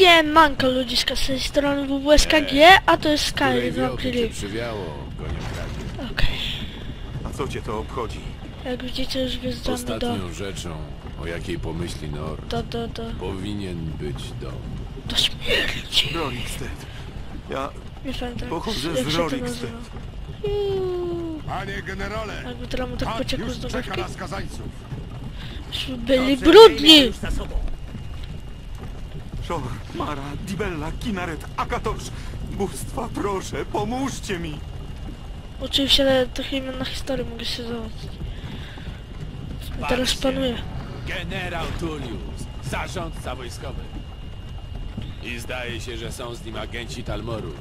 Siemanko ludziska z tej strony WWSKG, a to jest gonie kradzie. Okej, A co cię to obchodzi? jak widzicie już wjeżdżamy do, Ostatnią rzeczą, o jakiej pomyśli Nord, do, do, do, powinien być dom. do śmierci. Rorikstead. Ja Nie pamiętam Pochodzę jak z się to Rorikstead. nazywa. Uuu, Panie generale, Jakby teraz mu tak pociekło już z czeka nogawki. na skazańców. Już Byli brudni! Szor, Mara, Dibella, Kinaret, Akatosz. Bóstwa, proszę, pomóżcie mi. Oczywiście ale tych imion na historię mogę się załatwić. Teraz panuję. Generał Tullius, zarządca wojskowy. I zdaje się, że są z nim agenci Talmoru.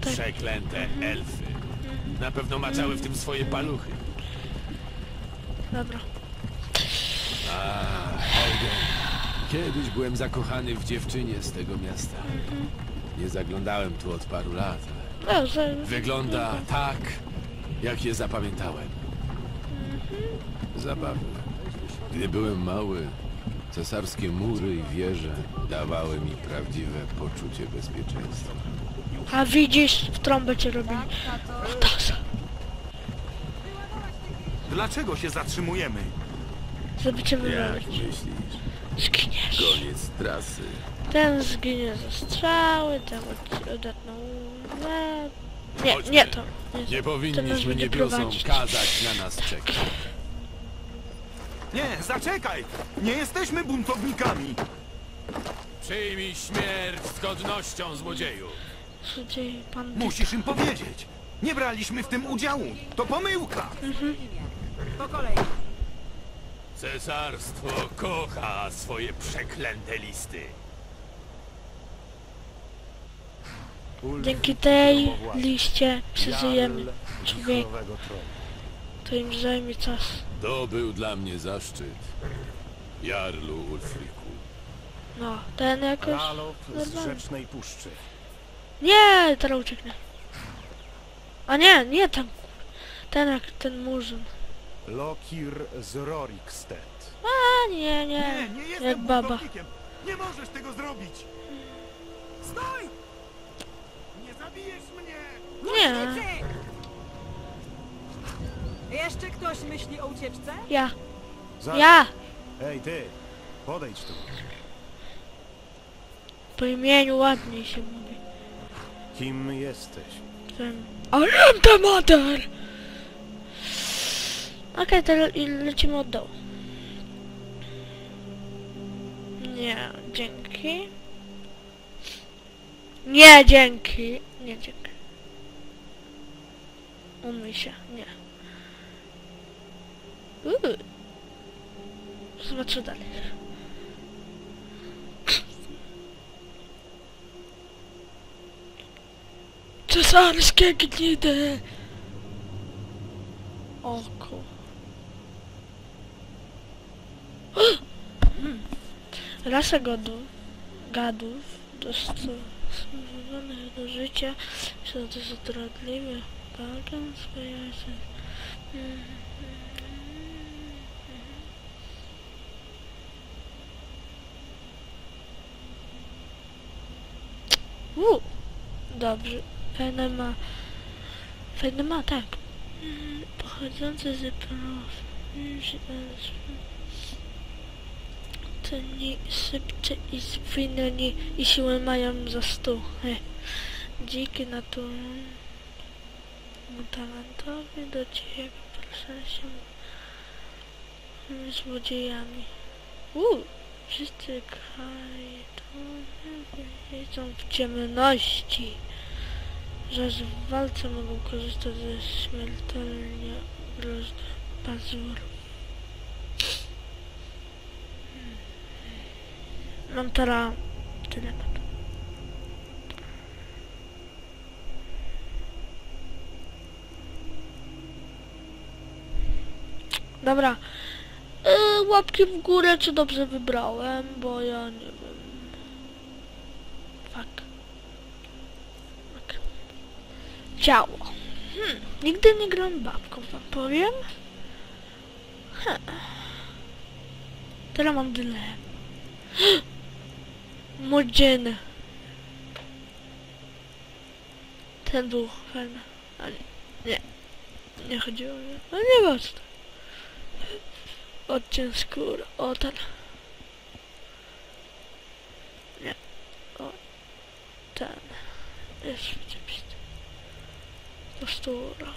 Tak. Przeklęte elfy. Na pewno maczały w tym swoje paluchy. Dobra. Helgen, kiedyś byłem zakochany w dziewczynie z tego miasta. Nie zaglądałem tu od paru lat, ale No, że... wygląda tak, jak je zapamiętałem. Zabawne. Gdy byłem mały, cesarskie mury i wieże dawały mi prawdziwe poczucie bezpieczeństwa. A widzisz, w trąbę cię robili. Kutasa. Dlaczego się zatrzymujemy? Żeby cię Jak myślisz? Zginiesz. Koniec trasy. Ten zginie ze strzały, ten od- odetną łeb. Nie, Chodźmy. nie to. Nie, Nie powinniśmy będzie niebiosom prowadzić. kazać na nas czekać. Nie, zaczekaj! Nie jesteśmy buntownikami! Przyjmij śmierć z godnością, złodzieju. Złodziej, pan Musisz im powiedzieć. Nie braliśmy w tym udziału. To pomyłka. Cesarstwo kocha swoje przeklęte listy. Dzięki tej liście przeżyjemy. Człowiek, to im zajmie czas. To był dla mnie zaszczyt. Jarlu Ulfriku. No, ten jakoś... Z. Rzecznej Puszczy. Nie, teraz ucieknie. A nie, nie ten. Ten jak ten murzyn. Lokir z Rorikstead. A nie, nie. Nie, nie jestem Jak baba. buntownikiem. Nie możesz tego zrobić. Stój! Nie zabijesz mnie! Nie, Jeszcze ktoś myśli o ucieczce? ja. Za... Ja! Ej ty, podejdź tu. Po imieniu ładniej się mówi. Kim jesteś? Ten... I am mother! Okej, to lecimy od dołu. Nie, dzięki. Nie, dzięki. Nie, dzięki. Umyj się, nie. Uuu. Zobaczę dalej. Cesarskie gnidy! Oko. Hmm. Rasa godów, gadów dostosowanych do życia są to zdradliwe bagien swojego. Uuu, dobrze. Fajne ma. Tak. Pochodzące z planów. Szybcy i zwinni i siłę mają za stół. He. Dziki naturalny. Talentowi do ciebie proszę się złodziejami. Uuu, wszyscy kraj wiedzą w ciemności że w walce mogą korzystać ze śmiertelnie groźnych pazurów. Hmm. Mam teraz teleport. Dobra. Yy, łapki w górę, czy dobrze wybrałem, bo ja nie wiem. Fuck. Ok. Ciało. Hmm. Nigdy nie grałem babką, wam powiem. Heh. Teraz mam dyle. Młodzieny. Ten był fajny. Ale nie. Nie chodziło mi. No nie ważne. Odcień skóry. O ten. Nie. O. Ten. Jest rzeczywiście. Postura.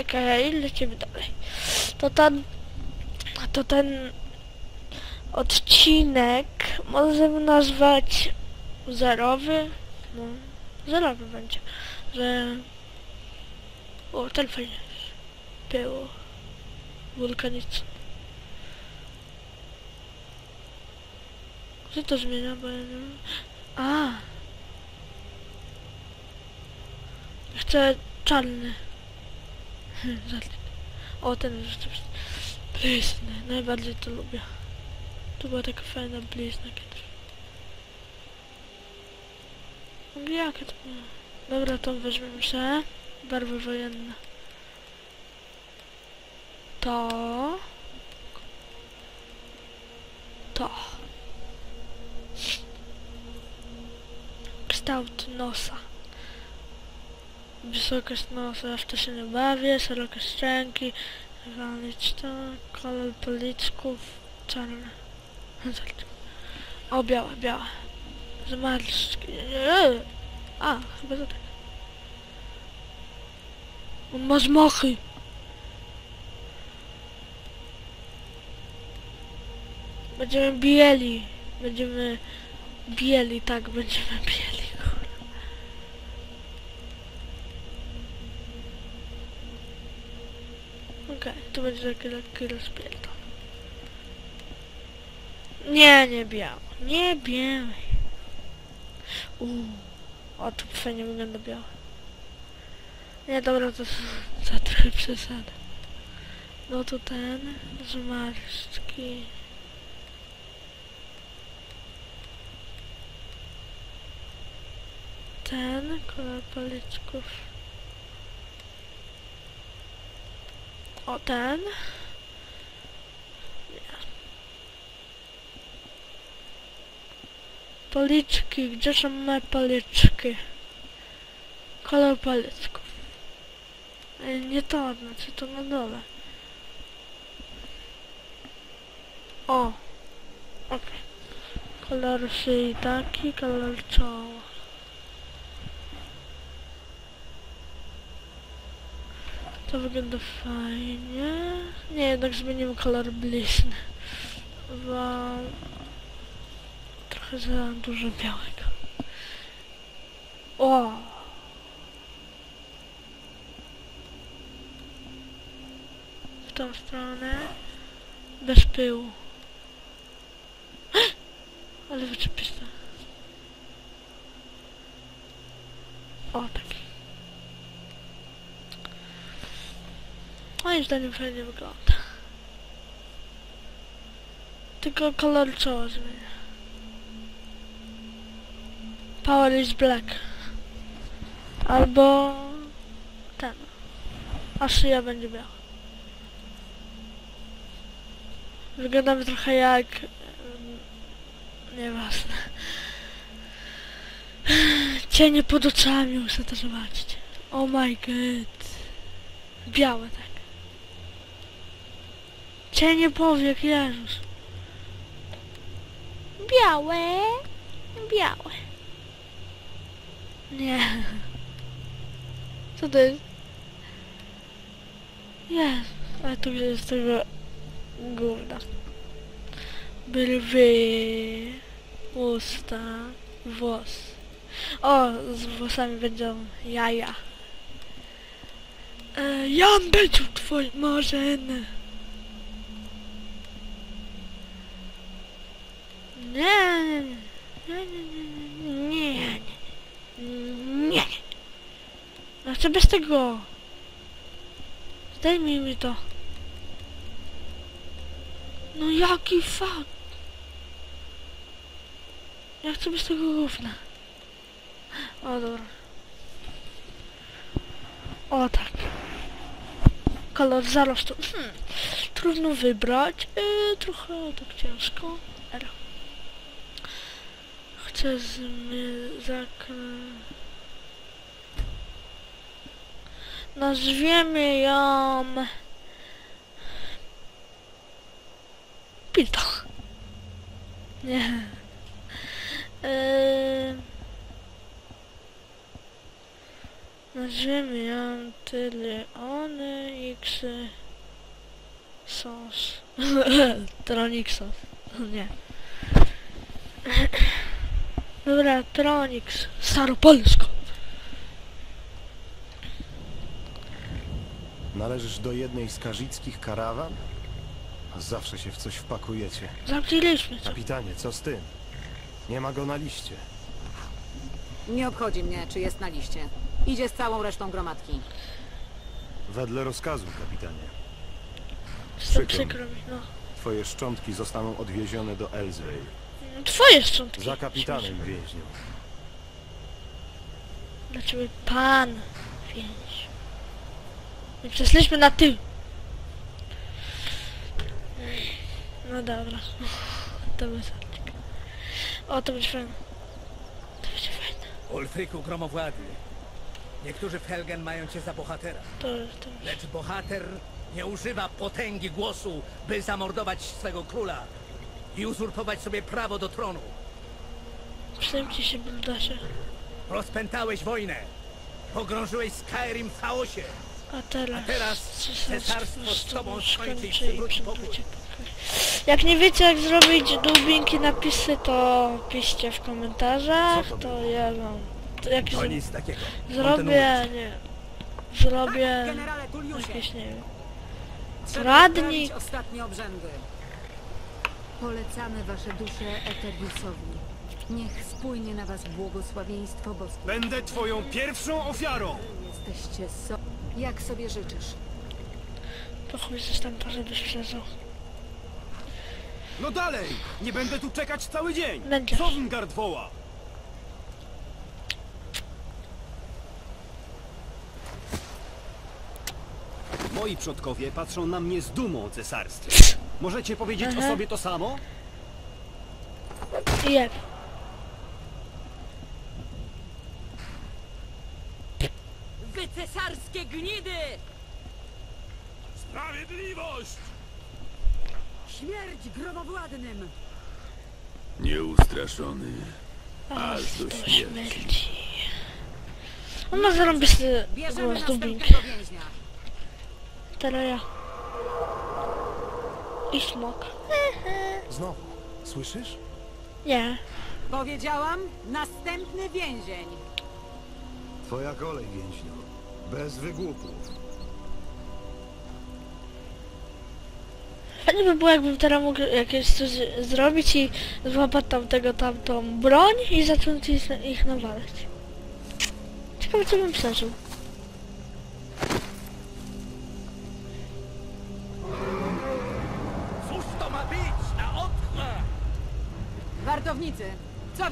Okej, lecimy dalej. To ten... To ten odcinek możemy nazwać zerowy. No, zerowy będzie. Że... O, ten fajnie było. Wulkaniczny. Co to zmienia, bo ja nie wiem. A! Chcę czarny. O, ten rzeczywiście blizny. Najbardziej to lubię. Tu była taka fajna blizna kiedyś. Jakie to było? Dobra, to weźmiemy się. Barwy wojenne. To. To. Kształt nosa. Wysokość nosa, w to się nie bawię, szerokość szczęki, walić to, kolor policzków, czarny. O, białe, białe. Zmarszczki. A, chyba to tak. On ma zmachy. Będziemy bieli. Będziemy bieli, tak, będziemy bieli. Okej, to będzie taki lekki rozpierdol. Nie, nie biały. Nie biały. Uuu. O, to fajnie wygląda białe. Nie, dobra, to za trochę przesada. No to ten, zmarszczki. Ten, kolor policzków. O, ten. Nie. Policzki, gdzie są moje policzki? Kolor policzków. Ej, nie to, znaczy to na dole. O! Okej. Kolor szyi taki, kolor czoła. To wygląda fajnie. Nie, jednak zmienimy kolor blizny. Bo... Trochę za dużo białego. O! W tą stronę. Bez pyłu. Ale wyczepista. O, taki. Moim zdaniem fajnie wygląda. Tylko kolor czoła zmienia. Power is black. Albo ten. A szyja będzie biała. Wyglądamy trochę jak... Nieważne. Cienie pod oczami muszę to zobaczyć. Oh my god. Białe tak. Cienie powiek, Jezus. Białe. Białe. Nie. Co to jest? Jest. Ale tu jest tego gówna. Brwy. Usta. Włos. O, z włosami będą jaja. E, Jan będzie twoim marzeń. Nie, nie, nie, nie, nie, nie, nie, nie. Ja chcę bez tego. Zdejmij mi to. No jaki fakt. Ja chcę bez tego gówna. O dobra. O tak. kolor zarostu. Hmm. Trudno wybrać. Yy, trochę tak ciężko. R. Chcę zmyzak... Nazwiemy ją... Pita. Nie. Yy... Nazwiemy ją tyle one x sos. Tronixos. Nie. Dobra, Tronix. Staropolsko. Należysz do jednej z karzickich karawan? A Zawsze się w coś wpakujecie. Zamknęliśmy co? Kapitanie, co z tym? Nie ma go na liście. Nie obchodzi mnie, czy jest na liście. Idzie z całą resztą gromadki. Wedle rozkazu, kapitanie. Mi. przykro mi, no. Twoje szczątki zostaną odwiezione do Elswey. Twoje szczątki. Za kapitanem. Dla ciebie pan więź. My przeszliśmy na tył. No dobra. To był żarcik. O, to będzie fajne. To będzie fajne. Ulfryku Gromowładny. Niektórzy w Helgen mają cię za bohatera, To, to lecz bohater nie używa potęgi głosu, by zamordować swego króla i uzurpować sobie prawo do tronu. Przejmcie się, brudasie. Rozpętałeś wojnę. Pogrążyłeś Skyrim w chaosie. A teraz... A teraz cesarstwo z tobą skończy i przywróci pokój. Jak nie wiecie jak zrobić dubbing napisy, to piszcie w komentarzach, to to ja wam... To jak To nic takiego. zrobię, nie... Zrobię... Generale Jakieś, nie wiem... radnik. ostatnie obrzędy. Polecamy wasze dusze Eteriusowi. Niech spłynie na was błogosławieństwo boskie. Będę twoją pierwszą ofiarą! Jesteście so... Jak sobie życzysz? To chuj coś tam parę byś przeżył. No dalej! Nie będę tu czekać cały dzień! Będziesz. Sovngarde woła! Moi przodkowie patrzą na mnie z dumą cesarscy. Możecie powiedzieć Aha. o sobie to samo? Jeb. Wy cesarskie gnidy! Sprawiedliwość! Śmierć gromowładnym! Nieustraszony. Aż do śmierci. On ma zarąbisty Bierzemy głos dubbing. Teraz ja. I smok. Znowu. Słyszysz? Nie. Powiedziałam, następny więzień. Twoja kolej, więźniu. Bez wygłupów. Fajnie by było jakbym teraz mógł jakieś coś zrobić i złapać tamtego tamtą broń i zacząć ich, ich nawalać. Ciekawe co bym przeżył.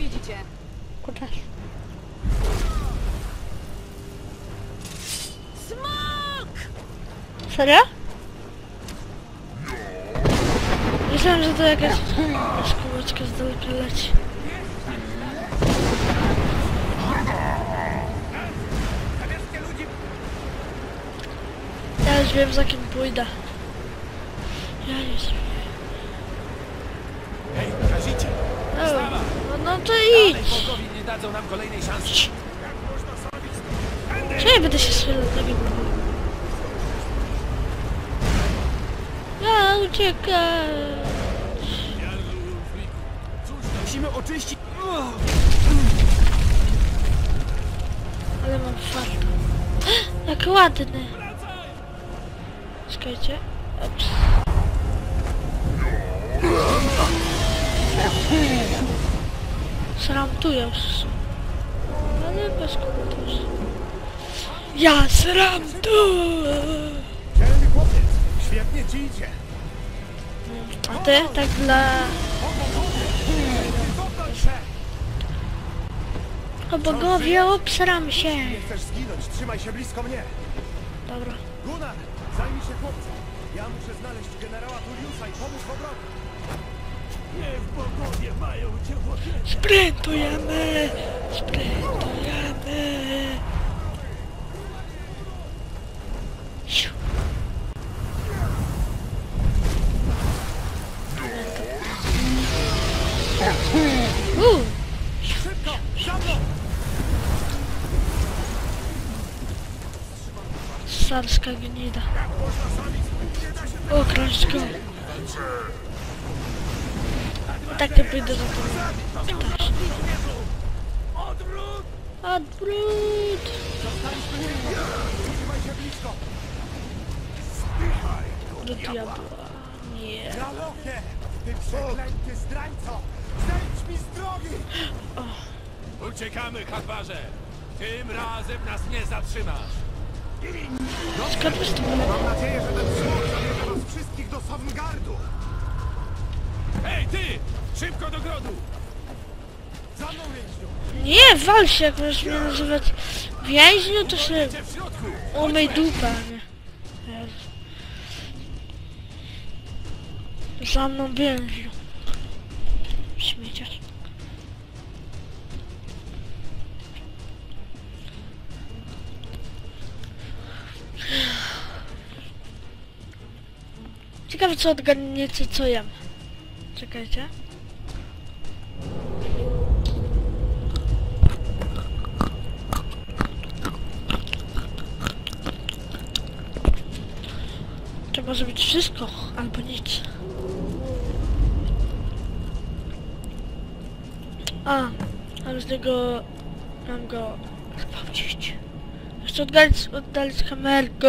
Widzicie? Kurde. Smok! Serio? Myślałem, że to jakaś skółeczka z daleka leci. Ja już wiem za kim pójdę. Ja już wiem. Bogowie nie dadzą nam kolejnej szansy. Czy ja będę się strzelał tak jak Ja uciekam. Musimy oczyścić... Ale mam farta. Jak ładny. Czekajcie. Ups. Sramtuję już. Ale bez komentarzy. Ja sramtuję! Dzielny chłopiec. Świetnie ci idzie. A ty? Tak dla... O bogowie, obsram się! Nie chcesz zginąć, trzymaj się blisko mnie. Dobra. Gunnar, Zajmij się chłopcem. Ja muszę znaleźć generała Tulliusa i pomóc w obronie. Sprintujemy! Sprintujemy! Sarska gnida. Okraść go. Tak nie pójdę za tobą. Ptaś. Odwrót! Odwrót! Trzymaj się blisko. Do diabła. Nie. Lochie! Ty przeklęty zdrajco! Zejdź mi z drogi! Uciekamy, Hadwarze! Tym razem nas nie zatrzymasz! Skąd? Mam nadzieję, że ten smok zabierze nas wszystkich do Sovngardu! Hej, ty! Szybko do grodu! Za mną, więźniu! Nie, wal się, jak możesz mnie nazywać więźniu, to się w środku? umyj dupę, nie. Jezu. Za mną więźniu. Śmieciarz. Ciekawe co odgadniecie co jem. Czekajcie. To może być wszystko, albo nic. A, ale z niego mam go gwałcić. Jeszcze oddalić, oddalić kamerkę.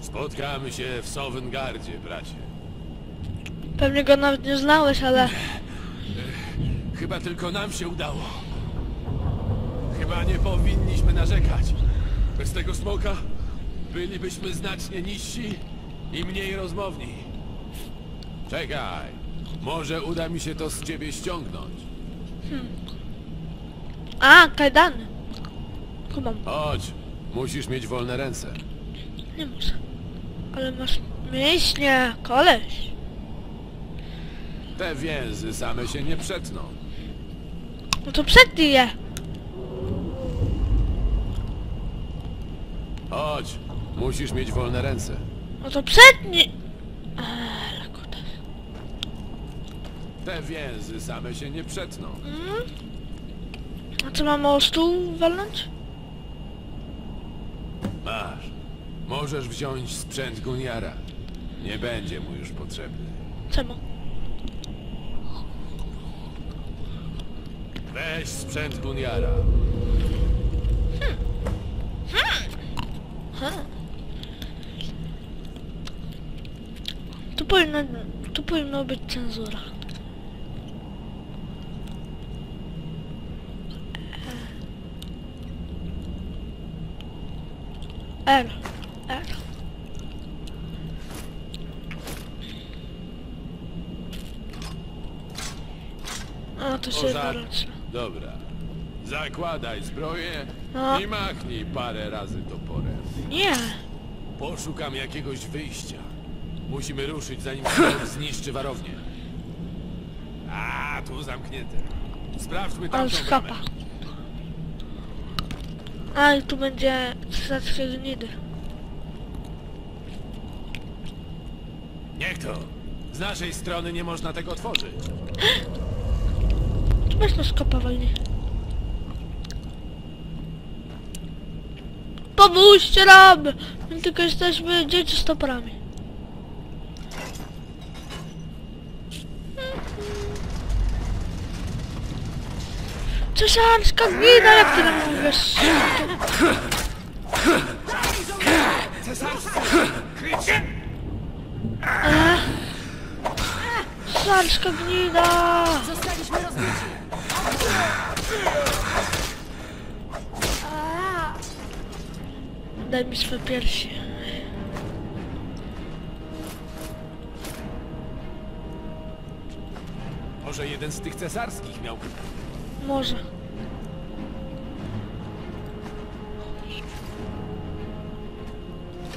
Spotkamy się w Sowengardzie, bracie. Pewnie go nawet nie znałeś, ale... Chyba tylko nam się udało. Chyba nie powinniśmy narzekać. Bez tego smoka bylibyśmy znacznie niżsi i mniej rozmowni. Czekaj, może uda mi się to z ciebie ściągnąć. A, kajdany. Kumam, Chodź, musisz mieć wolne ręce. nie muszę. Ale masz mięśnie, koleś. Te więzy same się nie przetną. No to przednij je. Chodź, musisz mieć wolne ręce. No to przednij. Ale kutas. Te więzy same się nie przetną. A co mamy o stół walnąć? Masz. Możesz wziąć sprzęt Guniara. Nie będzie mu już potrzebny. Czemu? Weź sprzęt Guniara. Tu powinno, tu powinno być cenzura. R. R. A, to się Pożar. Dobra. Zakładaj zbroję No. i machnij parę razy toporem. Nie. Poszukam jakiegoś wyjścia. Musimy ruszyć, zanim smok zniszczy warownię. A, tu zamknięte. Sprawdźmy On tamtą skapa. bramę. A, i tu będzie cesarskie gnidy. Niech to. Z naszej strony nie można tego otworzyć. Weź nas kopa walnie. Pomóżcie nam! My tylko jesteśmy dzieci z toporami. Cesarska gnida, jak ty nam mówisz? Eee? Cesarska gnida! Zostaliśmy rozbici. Daj mi swe piersi. Może jeden z tych cesarskich miał... Może.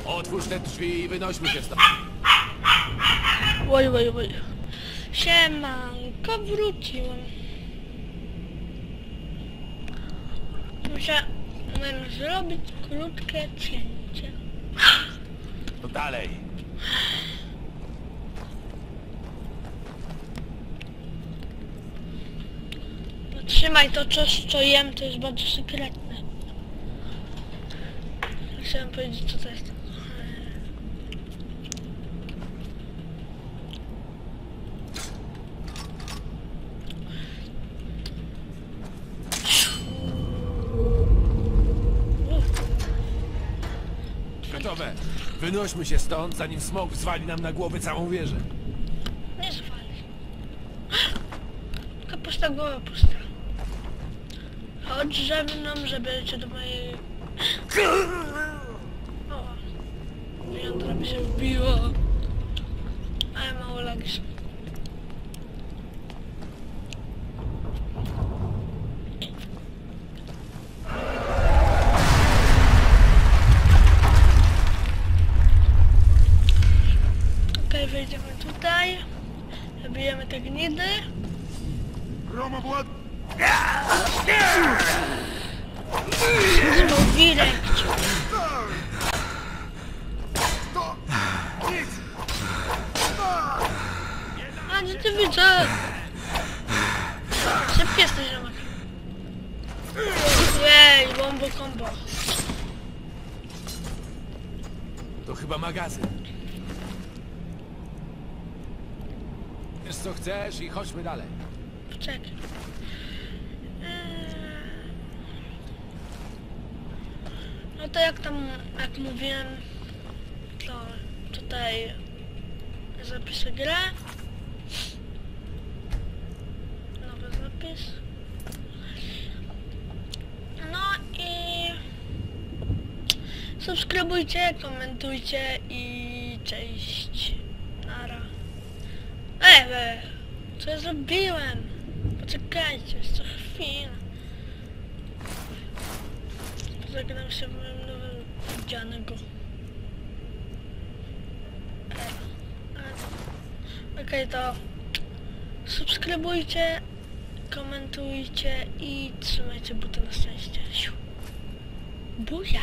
Otwórz te drzwi i wynośmy się stąd. Oj, oj, oj. Siemanko, wróciłem. Muszę um, zrobić krótkie cięcie. To dalej. Trzymaj to coś, co jem, to jest bardzo sekretne. Chciałem powiedzieć, co to jest. Wynośmy się stąd, zanim smok zwali nam na głowy całą wieżę. Nie zwali. Taka pusta głowa pusta. Chodź ze mną, żeby cię do mojej... O, jądra mi się wbiło. A ja mało lagi są. Okej, wejdziemy tutaj. Zabijemy te gnidy. Znowu wirek. A gdzie ty widzę? Szybki jesteś, Romek. Jej, bombo combo. To chyba magazyn. Co chcesz i chodźmy dalej. Czekaj. Eee. No to jak tam, jak mówiłem, to tutaj zapiszę grę. Nowy zapis. No i subskrybujcie, komentujcie i cześć. Ej, co ja zrobiłem? Poczekajcie, jeszcze chwilę. Zagram się w moim nowym widzianego. Okej, to subskrybujcie, komentujcie i trzymajcie buty na szczęście. Buzia!